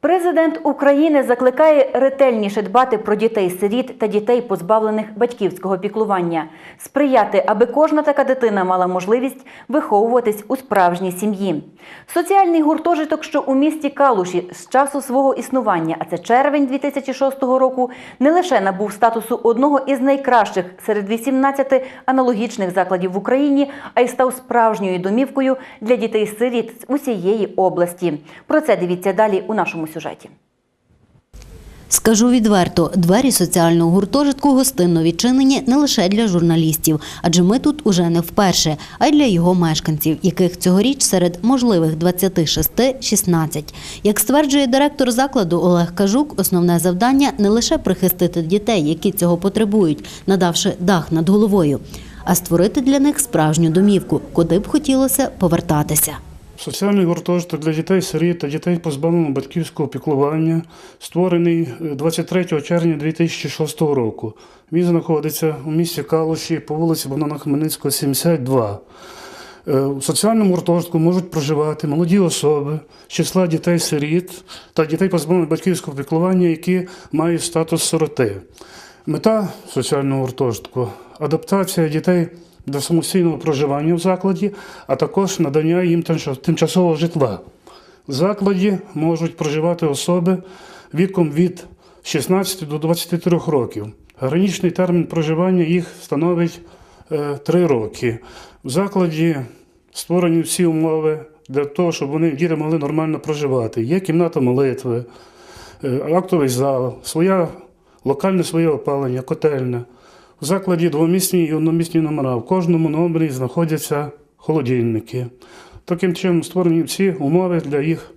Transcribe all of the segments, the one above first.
Президент України закликає ретельніше дбати про дітей-сиріт та дітей, позбавлених батьківського піклування, сприяти, аби кожна така дитина мала можливість виховуватись у справжній сім'ї. Соціальний гуртожиток, що у місті Калуші з часу свого існування, а це червень 2006 року, не лише набув статусу одного із найкращих серед 18 аналогічних закладів в Україні, а й став справжньою домівкою для дітей-сиріт з усієї області. Про це дивіться далі у нашому сюжеті. Скажу відверто, двері соціального гуртожитку гостинно відчинені не лише для журналістів, адже ми тут уже не вперше, а й для його мешканців, яких цьогоріч серед можливих 26 – 16. Як стверджує директор закладу Олег Кажук, основне завдання не лише прихистити дітей, які цього потребують, надавши дах над головою, а створити для них справжню домівку, куди б хотілося повертатися. Соціальний гуртожиток для дітей сиріт та дітей позбавленого батьківського піклування створений е, 23 червня 2006 року. Він знаходиться у місті Калуші по вулиці Богдана Хмельницького, 72. Е, У соціальному гуртожитку можуть проживати молоді особи з числа дітей-сиріт та дітей позбавлених батьківського піклування, які мають статус сироти. Мета соціального гуртожитку адаптація дітей до самостійного проживання в закладі, а також надання їм тимчасового житла. В закладі можуть проживати особи віком від 16 до 23 років. Граничний термін проживання їх становить 3 роки. В закладі створені всі умови для того, щоб вони діти могли нормально проживати. Є кімната молитви, е, актовий зал, своя локальне своє опалення, котельня. В закладі двомісні і одномісні номера. В кожному номері знаходяться холодильники. Таким чином створені всі умови для їх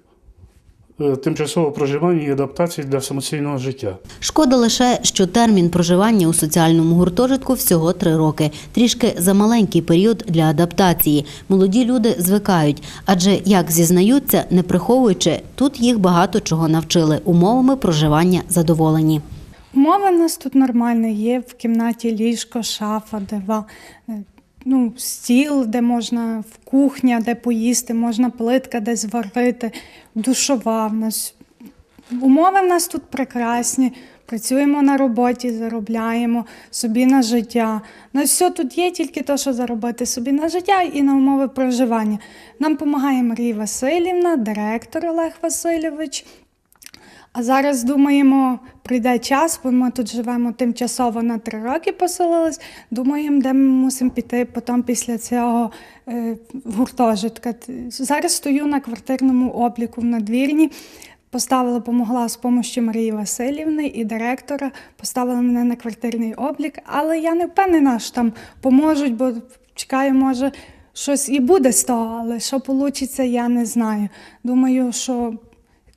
е, тимчасового проживання і адаптації для самостійного життя. Шкода лише, що термін проживання у соціальному гуртожитку всього три роки. Трішки за маленький період для адаптації. Молоді люди звикають, адже як зізнаються, не приховуючи, тут їх багато чого навчили. Умовами проживання задоволені. Умови в нас тут нормальні. Є в кімнаті ліжко, шафа, дива, е, ну, стіл, де можна, в кухня, де поїсти, можна плитка, де зварити, душова в нас. Умови в нас тут прекрасні. Працюємо на роботі, заробляємо собі на життя. У нас все тут є, тільки те, що заробити собі на життя і на умови проживання. Нам допомагає Марія Васильівна, директор Олег Васильович. А зараз думаємо, прийде час, бо ми тут живемо тимчасово на три роки поселились. Думаємо, де ми мусимо піти потім після цього е, гуртожитка. Зараз стою на квартирному обліку в надвірні. Поставила, помогла з допомогою Марії Васильівни і директора, поставила мене на квартирний облік, але я не впевнена, що там поможуть, бо чекаю, може, щось і буде з того, але що вийде, я не знаю. Думаю, що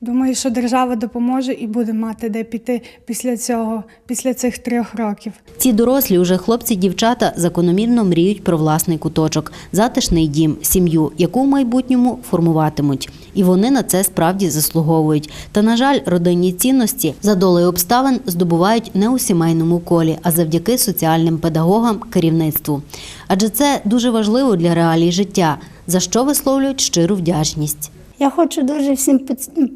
Думаю, що держава допоможе і буде мати де піти після цього, після цих трьох років. Ці дорослі уже хлопці-дівчата закономірно мріють про власний куточок, затишний дім, сім'ю, яку в майбутньому формуватимуть. І вони на це справді заслуговують. Та, на жаль, родинні цінності за долею обставин здобувають не у сімейному колі, а завдяки соціальним педагогам, керівництву. Адже це дуже важливо для реалій життя, за що висловлюють щиру вдячність. Я хочу дуже всім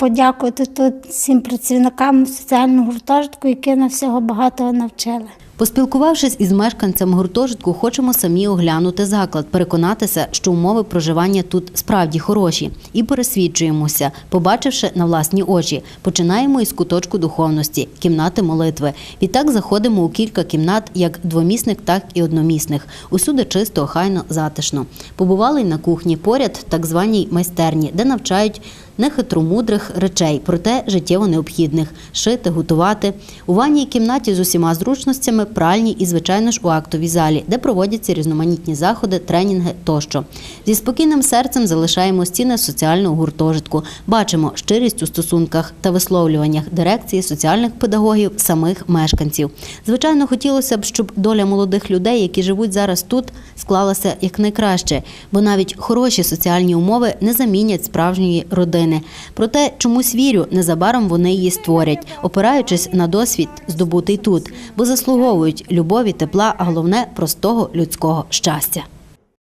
подякувати тут всім працівникам соціального гуртожитку, які нас всього багато навчили. Поспілкувавшись із мешканцями гуртожитку, хочемо самі оглянути заклад, переконатися, що умови проживання тут справді хороші, і пересвідчуємося, побачивши на власні очі. Починаємо із куточку духовності, кімнати молитви. Відтак заходимо у кілька кімнат, як двомісних, так і одномісних. Усюди чисто, охайно, затишно. Побували й на кухні поряд, так званій майстерні, де навчають нехитромудрих речей, проте життєво необхідних шити, готувати. У ванній кімнаті з усіма зручностями, пральні і, звичайно ж, у актовій залі, де проводяться різноманітні заходи, тренінги тощо. Зі спокійним серцем залишаємо стіни соціального гуртожитку. Бачимо щирість у стосунках та висловлюваннях дирекції соціальних педагогів, самих мешканців. Звичайно, хотілося б, щоб доля молодих людей, які живуть зараз тут, склалася якнайкраще, бо навіть хороші соціальні умови не замінять справжньої родини. Проте чомусь вірю, незабаром вони її створять, опираючись на досвід, здобутий тут, бо заслуговують любові, тепла, а головне простого людського щастя.